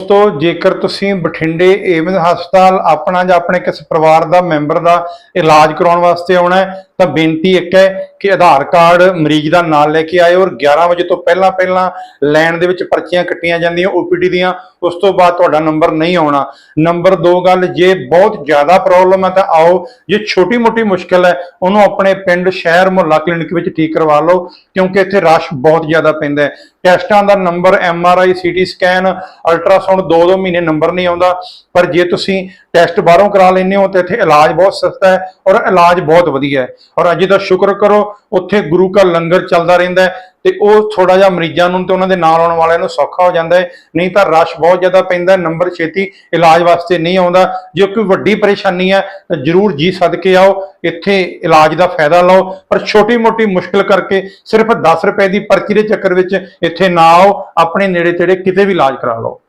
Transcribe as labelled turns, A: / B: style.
A: ਦੋਸਤੋ, ਜੇਕਰ ਤੁਸੀਂ ਬਠਿੰਡੇ ਏਮਜ਼ ਹਸਪਤਾਲ ਆਪਣਾ ਜਾਂ ਆਪਣੇ ਕਿਸੇ ਪਰਿਵਾਰ ਦਾ ਮੈਂਬਰ ਦਾ ਇਲਾਜ ਕਰਾਉਣ ਵਾਸਤੇ ਆਉਣਾ ਹੈ ਤਾਂ ਬੇਨਤੀ ਇੱਕ ਹੈ ਕਿ ਆਧਾਰ ਕਾਰਡ ਮਰੀਜ਼ ਦਾ ਨਾਲ ਲੈ ਕੇ ਆਇਓ ਔਰ 11 ਵਜੇ ਤੋਂ ਪਹਿਲਾਂ ਪਹਿਲਾਂ ਲੈਣ ਦੇ ਵਿੱਚ ਪਰਚੀਆਂ ਕੱਟੀਆਂ ਜਾਂਦੀਆਂ ਓਪੀਡੀ ਦੀਆਂ, ਉਸ ਤੋਂ ਬਾਅਦ ਤੁਹਾਡਾ ਨੰਬਰ ਨਹੀਂ ਆਉਣਾ। ਨੰਬਰ 2 ਗੱਲ, ਜੇ ਬਹੁਤ ਜ਼ਿਆਦਾ ਪ੍ਰੋਬਲਮ ਹੈ ਤਾਂ ਆਓ, ਜੇ ਛੋਟੀ-ਮੋਟੀ ਮੁਸ਼ਕਲ ਹੈ, ਉਹਨੂੰ ਆਪਣੇ ਪਿੰਡ, ਸ਼ਹਿਰ, ਮੁਹੱਲਾ ਕਲੀਨਿਕ ਵਿੱਚ ਠੀਕ ਕਰਵਾ ਲਓ, ਕਿਉਂਕਿ ਇੱਥੇ ਰਸ਼ ਬਹੁਤ ਜ਼ਿਆਦਾ ਪੈਂਦਾ ਹੈ। ਟੈਸਟਾਂ ਦਾ number, M R I CT scan, ultrasound 2-2 ਮਹੀਨੇ ਨੰਬਰ ਨਹੀਂ ਆਉਂਦਾ। ਪਰ ਜੇ ਤੁਸੀਂ ਟੈਸਟ ਬਾਹਰੋਂ ਕਰਾ ਲੈਂਦੇ ਹੋ ਤਾਂ ਇੱਥੇ ਇਲਾਜ ਬਹੁਤ ਸਸਤਾ ਹੈ ਔਰ ਇਲਾਜ ਬਹੁਤ ਵਧੀਆ ਹੈ। ਔਰ ਅੱਜ ਦਾ ਸ਼ੁਕਰ ਕਰੋ, ਉੱਥੇ ਗੁਰੂ ਕਾ ਲੰਗਰ ਚੱਲਦਾ ਰਹਿੰਦਾ ਹੈ ਤੇ ਉਹ ਥੋੜਾ ਜਿਹਾ ਮਰੀਜ਼ਾਂ ਨੂੰ ਤੇ ਉਹਨਾਂ ਦੇ ਨਾਲ ਆਉਣ ਵਾਲਿਆਂ ਨੂੰ ਸੌਖਾ ਹੋ ਜਾਂਦਾ ਹੈ। ਨਹੀਂ ਤਾਂ ਰਸ਼ ਬਹੁਤ ਜ਼ਿਆਦਾ ਪੈਂਦਾ, ਨੰਬਰ ਛੇਤੀ ਇਲਾਜ ਵਾਸਤੇ ਨਹੀਂ ਆਉਂਦਾ। ਜੇ ਕੋਈ ਵੱਡੀ ਪਰੇਸ਼ਾਨੀ ਹੈ, ਤਾਂ ਜਰੂਰ ਜੀ ਸਦਕੇ ਆਓ, ਇੱਥੇ ਇਲਾਜ ਦਾ ਫਾਇਦਾ ਲਓ। ਪਰ ਛੋਟੀ-ਮੋਟੀ ਮੁਸ਼ਕਲ ਕਰਕੇ ਸਿਰਫ 10 ਰੁਪਏ ਦੀ ਪਰਚੀ ਦੇ ਚੱਕਰ ਵਿੱਚ ਇੱਥੇ ਨਾ ਆਓ, ਆਪਣੇ ਨੇੜੇ ਤੇੜੇ ਕਿਤੇ ਵੀ ਇਲਾਜ ਕਰਾ ਲਓ।